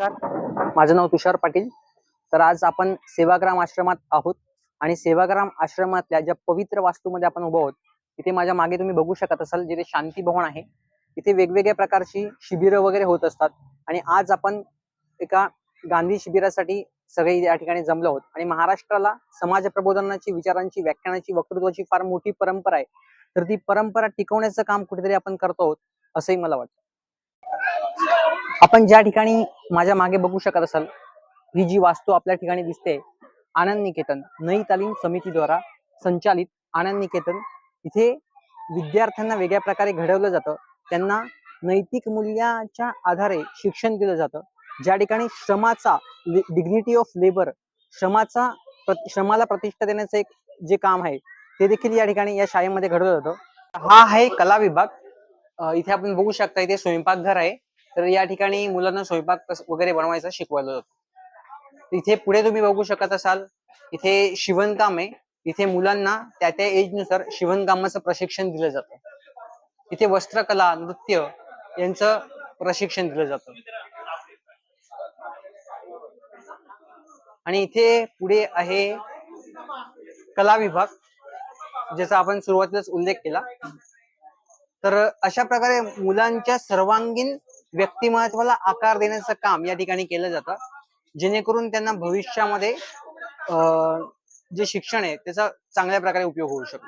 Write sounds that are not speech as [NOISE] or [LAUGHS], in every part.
नमस्कार. माझं नाव तुषार पाटील. तर आज आपण सेवाग्राम आश्रमात आहोत आणि सेवाग्राम आश्रमातल्या ज्या पवित्र वास्तूमध्ये आपण उभं आहोत तिथे माझ्या मागे तुम्ही बघू शकत असाल जिथे शांती भवन आहे. तिथे वेगवेगळ्या प्रकारची शिबिरं वगैरे होत असतात आणि आज आपण एका गांधी शिबिरासाठी सगळे या ठिकाणी जमलो आहोत. आणि महाराष्ट्राला समाज प्रबोधनाची विचारांची व्याख्यानाची वक्तृत्वाची फार मोठी परंपरा आहे. तर ती परंपरा टिकवण्याचं काम कुठेतरी आपण करतो आहोत असंही मला वाटतं. आपण ज्या ठिकाणी माझ्या मागे बघू शकत असाल ही जी वास्तू आपल्या ठिकाणी दिसते आनंद निकेतन नई तालीम समितीद्वारा संचालित आनंद निकेतन इथे विद्यार्थ्यांना वेगळ्या प्रकारे घडवलं जातं. त्यांना नैतिक मूल्याच्या आधारे शिक्षण दिलं जातं. ज्या ठिकाणी श्रमाचा डिग्निटी ऑफ लेबर श्रमाचा प्रति- श्रमाला प्रतिष्ठा देण्याचं एक जे काम आहे ते देखील या ठिकाणी या शाळेमध्ये घडवलं जातं. हा आहे कला विभाग. इथे आपण बघू शकता इथे स्वयंपाकघर आहे. तर या ठिकाणी मुलांना स्वयंपाक वगैरे बनवायचा शिकवलं जातं. इथे पुढे तुम्ही बघू शकत असाल इथे शिवणकाम आहे. इथे मुलांना त्या त्या एजनुसार शिवणकामाचं प्रशिक्षण दिलं जातं. इथे वस्त्रकला नृत्य यांचं प्रशिक्षण दिलं जातं. आणि इथे पुढे आहे कला विभाग ज्याचा आपण सुरुवातीलाच उल्लेख केला. तर अशा प्रकारे मुलांच्या सर्वांगीण व्यक्तिमत्वाला आकार देण्याचं काम या ठिकाणी केलं जातं. जेणेकरून त्यांना भविष्यामध्ये जे शिक्षण आहे त्याचा चांगल्या प्रकारे उपयोग होऊ शकतो.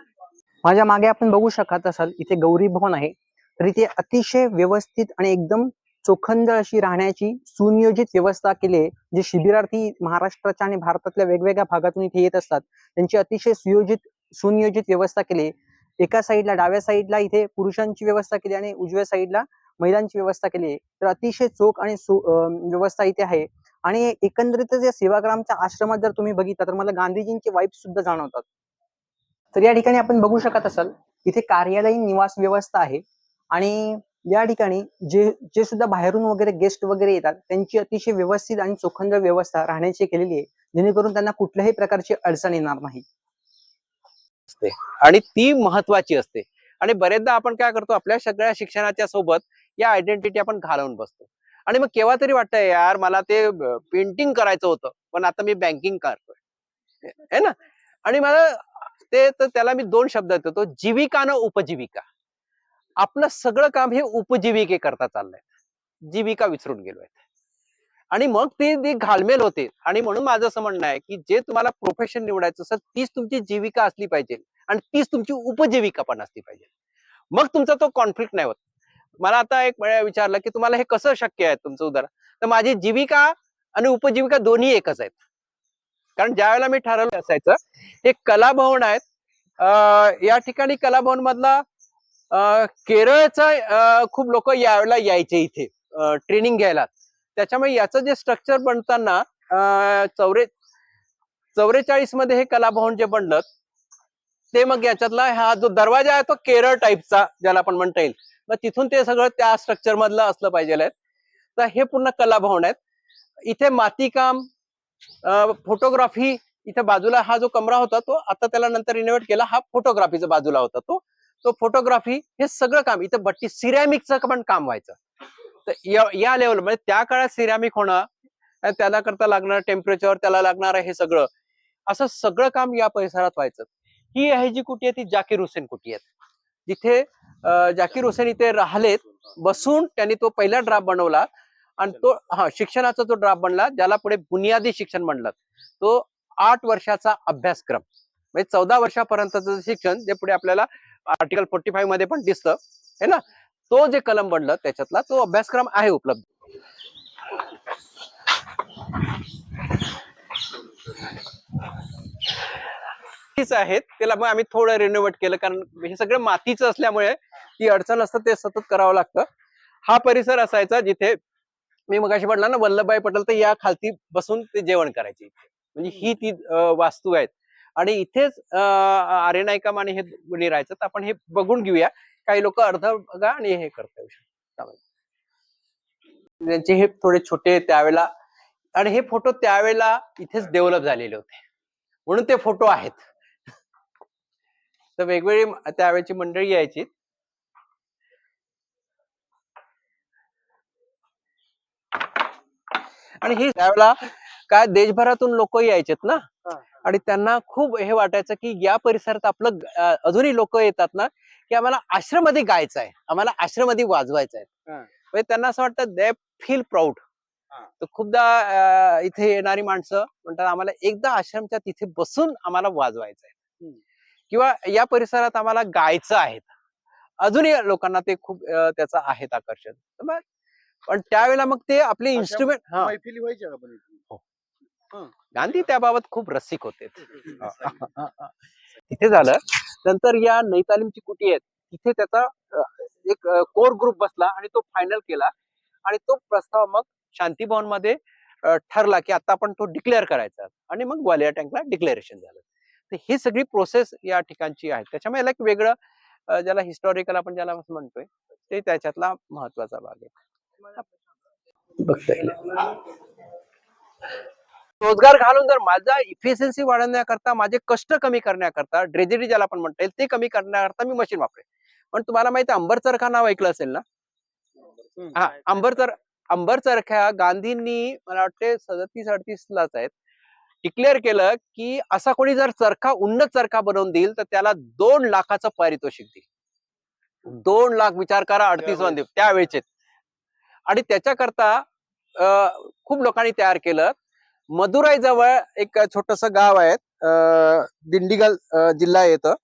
माझ्या मागे आपण बघू शकत असाल इथे गौरी भवन आहे. तर इथे अतिशय व्यवस्थित आणि एकदम चोखंद अशी राहण्याची सुनियोजित व्यवस्था केली आहे. जे शिबिरार्थी महाराष्ट्राच्या आणि भारतातल्या वेगवेगळ्या भागातून इथे येत असतात त्यांची अतिशय सुयोजित सुनियोजित व्यवस्था केली आहे. एका साईडला डाव्या साईडला इथे पुरुषांची व्यवस्था केली आणि उजव्या साईडला महिलांची व्यवस्था केली तर अतिशय चोख आणि व्यवस्था इथे आहे. आणि एकंदरीतच या सेवाग्रामच्या आश्रमात जर तुम्ही बघितलं तर मला गांधीजींचे वाईफ सुद्धा जाणवतात. तर या ठिकाणी आपण बघू शकत असाल इथे कार्यालयीन निवास व्यवस्था आहे. आणि या ठिकाणी जे जे सुद्धा बाहेरून वगैरे गेस्ट वगैरे येतात त्यांची अतिशय व्यवस्थित आणि चोखंद व्यवस्था राहण्याची केलेली आहे. जेणेकरून त्यांना कुठल्याही प्रकारची अडचण येणार नाही. आणि ती महत्वाची असते. आणि बरेचदा आपण काय करतो आपल्या सगळ्या शिक्षणाच्या सोबत या आयडेंटिटी आपण घालवून बसतो. आणि मग केव्हा तरी वाटतंय यार मला ते पेंटिंग करायचं होतं पण आता मी बँकिंग करतोय. है ना? आणि मला ते तर त्याला मी दोन शब्द देतो जीविका न उपजीविका. आपलं सगळं काम हे उपजीविके करता चाललंय. जीविका विसरून गेलोय. आणि मग ते ते घालमेल होते. आणि म्हणून माझं असं म्हणणं आहे की जे तुम्हाला प्रोफेशन निवडायचं असेल तीच तुमची जीविका असली पाहिजे. आणि तीच तुमची उपजीविका पण असली पाहिजे. मग तुमचा तो कॉन्फ्लिक्ट नाही होत. मला आता एक विचारलं की तुम्हाला हे कसं शक्य आहे तुमचं उदाहरण? तर माझी जीविका आणि उपजीविका दोन्ही एकच आहेत. कारण ज्या वेळेला मी ठरवलं असायचं हे कलाभवन आहेत. या ठिकाणी कलाभवन मधला केरळचा खूप लोक यावेळेला यायचे इथे ट्रेनिंग घ्यायला. त्याच्यामुळे याचं जे स्ट्रक्चर बनताना चौरे चौवेचाळीसमध्ये हे कलाभवन जे बनलं ते मग याच्यातला हा जो दरवाजा आहे तो केरळ टाईपचा ज्याला आपण म्हणता येईल. मग तिथून ते सगळं त्या स्ट्रक्चर मधलं असलं पाहिजे तर हे पूर्ण कलाभवन आहेत. इथे मातीकाम फोटोग्राफी इथे बाजूला हा जो कमरा होता तो आता त्याला नंतर रिनोव्हेट केला. हा फोटोग्राफीचा बाजूला होता तो. तो फोटोग्राफी हे सगळं काम इथं बट्टी सिरॅमिकचं पण काम व्हायचं. तर या- या लेवल म्हणजे त्या काळात सिरॅमिक होणं त्याला करता लागणार टेम्परेचर त्याला लागणार हे सगळं. असं सगळं काम या परिसरात व्हायचं. ही आहे जी कुटी आहे ती जाकीर हुसेन कुटी आहे जिथे जाकीर हुसेन इथे राहिलेत. बसून त्यांनी तो पहिला ड्राफ्ट बनवला. आणि तो हा शिक्षणाचा जो ड्राफ्ट बनला ज्याला पुढे बुनियादी शिक्षण म्हणलं तो आठ वर्षाचा अभ्यासक्रम. म्हणजे चौदा वर्षापर्यंतचं शिक्षण जे पुढे आपल्याला आर्टिकल फोर्टी फाईव्हमध्ये पण दिसतं है ना? तो जे कलम बनलं त्याच्यातला तो अभ्यासक्रम आहे उपलब्ध. आहेत. त्याला मग आम्ही थोडं रिनोव्हेट केलं कारण हे सगळं मातीचं असल्यामुळे ती अडचण असतं ते सतत करावं लागतं. हा परिसर असायचा जिथे मी मगाशी म्हटलं ना वल्लभभाई पटेल तर या खालती बसून ते जेवण करायचे म्हणजे ही ती वास्तू आहेत. आणि इथेच आर्य नायकम आणि हे मुली राहायचं तर आपण हे बघून घेऊया. काही लोक अर्ध बघा आणि हे करता येऊ त्यांचे हे थोडे छोटे त्यावेळेला आणि हे फोटो त्यावेळेला इथेच डेव्हलप झालेले होते. म्हणून ते फोटो आहेत. तर वेगवेगळी त्यावेळेची मंडळी यायची. आणि हे त्यावेळेला काय देशभरातून लोक यायचेत ना. आणि त्यांना खूप हे वाटायचं की या परिसरात आपलं अजूनही लोक येतात ना की आम्हाला आश्रममध्ये गायचं आहे आम्हाला आश्रममध्ये वाजवायचं आहे. म्हणजे त्यांना असं वाटतं दे फील प्राऊड. तर खूपदा इथे येणारी माणसं म्हणतात आम्हाला एकदा आश्रमच्या तिथे बसून आम्हाला वाजवायचं आहे. किंवा या परिसरात आम्हाला गायचं आहे अजूनही लोकांना ते खूप त्याचं आहेत आकर्षण पण त्यावेळेला मग ते आपले इन्स्ट्रुमेंट हा. मैफिली व्हायच्या का पण इथे? गांधी त्याबाबत खूप रसिक होते. [LAUGHS] [LAUGHS] [LAUGHS] तिथे झालं. नंतर या नैतालीमची कुटी आहेत. तिथे त्याचा एक कोर ग्रुप बसला आणि तो फायनल केला. आणि तो प्रस्ताव मग शांती भवनमध्ये ठरला की आता आपण तो डिक्लेअर करायचा. आणि मग ग्वालियर टँकला डिक्लेरेशन झालं. तर ही सगळी प्रोसेस या ठिकाणची आहे. त्याच्यामुळे याला एक वेगळं ज्याला हिस्टॉरिकल आपण ज्याला म्हणतोय ते त्याच्यातला महत्त्वाचा भाग आहे. बघता येईल. रोजगार घालून जर माझा इफिशियन्सी वाढवण्याकरता माझे कष्ट कमी करण्याकरता ड्रेजरी ज्याला आपण म्हणता येईल ते कमी करण्याकरता मी मशीन वापरेन. पण तुम्हाला माहिती आहे अंबर चरखा नाव ऐकलं असेल ना? हा अंबर चर अंबर चरखा गांधींनी मला वाटते सदतीस अडतीस लाच आहेत डिक्लेअर केलं की असा कोणी जर चरखा उन्नत चरखा बनवून देईल तर त्याला दोन लाखाचं पारितोषिक देईल. दोन लाख विचार करा अडतीसमध्ये त्यावेळेचे. आणि त्याच्याकरता अं, खूप लोकांनी तयार केलं. मदुराई जवळ एक छोटस गाव आहे अं, दिंडीगल जिल्हा येतं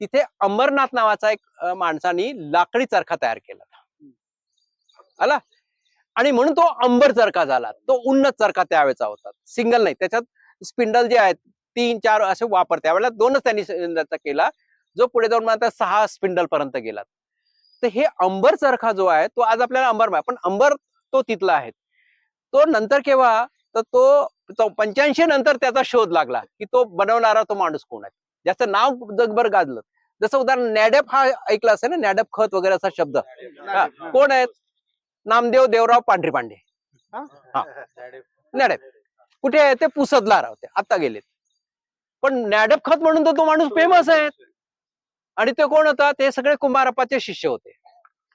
तिथे अमरनाथ नावाचा एक माणसानी लाकडी चरखा तयार केला आला? आणि म्हणून तो अंबर चरखा झाला. तो उन्नत चरखा त्यावेळेचा होता. सिंगल नाही. त्याच्यात स्पिंडल जे आहेत तीन चार असे वापर त्यावेळेला दोनच त्यांनी केला. जो पुढे जाऊन मला सहा स्पिंडल पर्यंत गेला. तर हे अंबर चरखा जो आहे तो आज आपल्याला अंबर मा- पण अंबर तो तिथला आहे. तो नंतर केव्हा? तर तो पंच्याऐंशी नंतर त्याचा शोध लागला की तो बनवणारा तो माणूस कोण आहे? ज्याचं नाव जगभर गाजलं. जसं उदाहरण नॅडप हा ऐकला असेल ना नॅडप खत वगैरे असा शब्द. हा, कोण आहेत? नामदेव देवराव पांढरी पांडे. हा. नॅडप कुठे आहे? ते पुसदला राहते. आता गेलेत. पण नॅडप खत म्हणून तर तो माणूस फेमस आहे. आणि ते कोण होता? ते सगळे कुंभारप्पाचे शिष्य होते.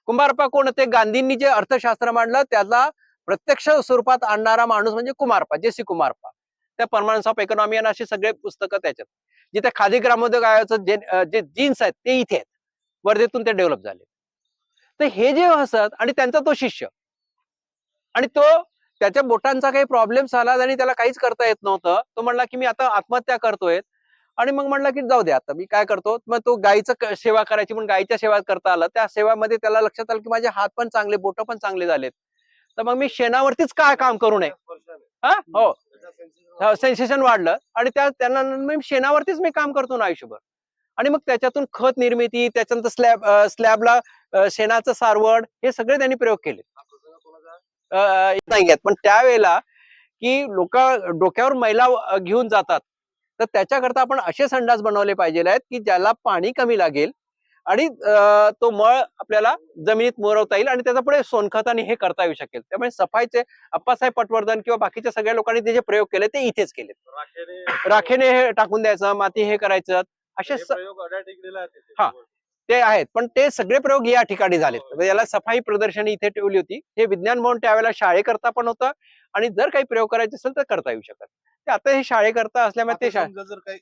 कुंभारप्पा कोण होते? गांधींनी जे अर्थशास्त्र मांडलं त्याला प्रत्यक्ष स्वरूपात आणणारा माणूस म्हणजे कुमारप्पा जे सी कुमारप्पा. त्या परमानन्स ऑफ इकॉनॉमी आणि अशी सगळे पुस्तकं त्याच्यात. जिथे खादी ग्रामोद्योगाचं जे जे जीन्स आहेत ते इथे आहेत. वर्धेतून ते डेव्हलप झाले. तर हे जे हसत आणि त्यांचा तो शिष्य. आणि तो त्याच्या बोटांचा काही प्रॉब्लेम झाला आणि त्याला काहीच करता येत नव्हतं. तो म्हणला की मी आता आत्महत्या करतोय. आणि मग म्हणला की जाऊ दे आता मी काय करतो? मग तो गायीचं सेवा करायची म्हणून गायीच्या सेवा करता आलं. त्या सेवामध्ये त्याला लक्षात आलं की माझे हात पण चांगले बोट पण चांगले झालेत. तर मग मी शेणावरतीच काय काम करू नये? हा? हो. हो. सेन्सेशन वाढलं आणि त्या त्यांना मी शेणावरतीच मी काम करतो ना आयुष्यभर. आणि मग त्याच्यातून खत निर्मिती त्याच्यानंतर स्लॅब स्लॅबला शेणाचं सारवड हे सगळे त्यांनी प्रयोग केले. नाही पण त्यावेळेला की लोक डोक्यावर मैला घेऊन जातात. तर त्याच्याकरता आपण असे संडास बनवले पाहिजे आहेत की ज्याला पाणी कमी लागेल आणि तो मळ आपल्याला जमिनीत मुरवता येईल आणि त्याचा पुढे सोनखत आणि हे करता येऊ शकेल. त्यामुळे सफाईचे अप्पासाहेब पटवर्धन किंवा बाकीच्या सगळ्या लोकांनी ते जे प्रयोग केले ते इथेच केले. राखेने हे टाकून द्यायचं माती हे करायचं. असे हा. ते आहेत. पण ते सगळे प्रयोग या ठिकाणी झालेत. म्हणजे याला सफाई प्रदर्शनी इथे ठेवली होती. हे विज्ञान भवन त्यावेळेला शाळेकरता पण होतं आणि जर काही प्रयोग करायचे असेल तर करता येऊ शकत. ते आता हे शाळेकरता असल्यामुळे ते शा- समजा जर काही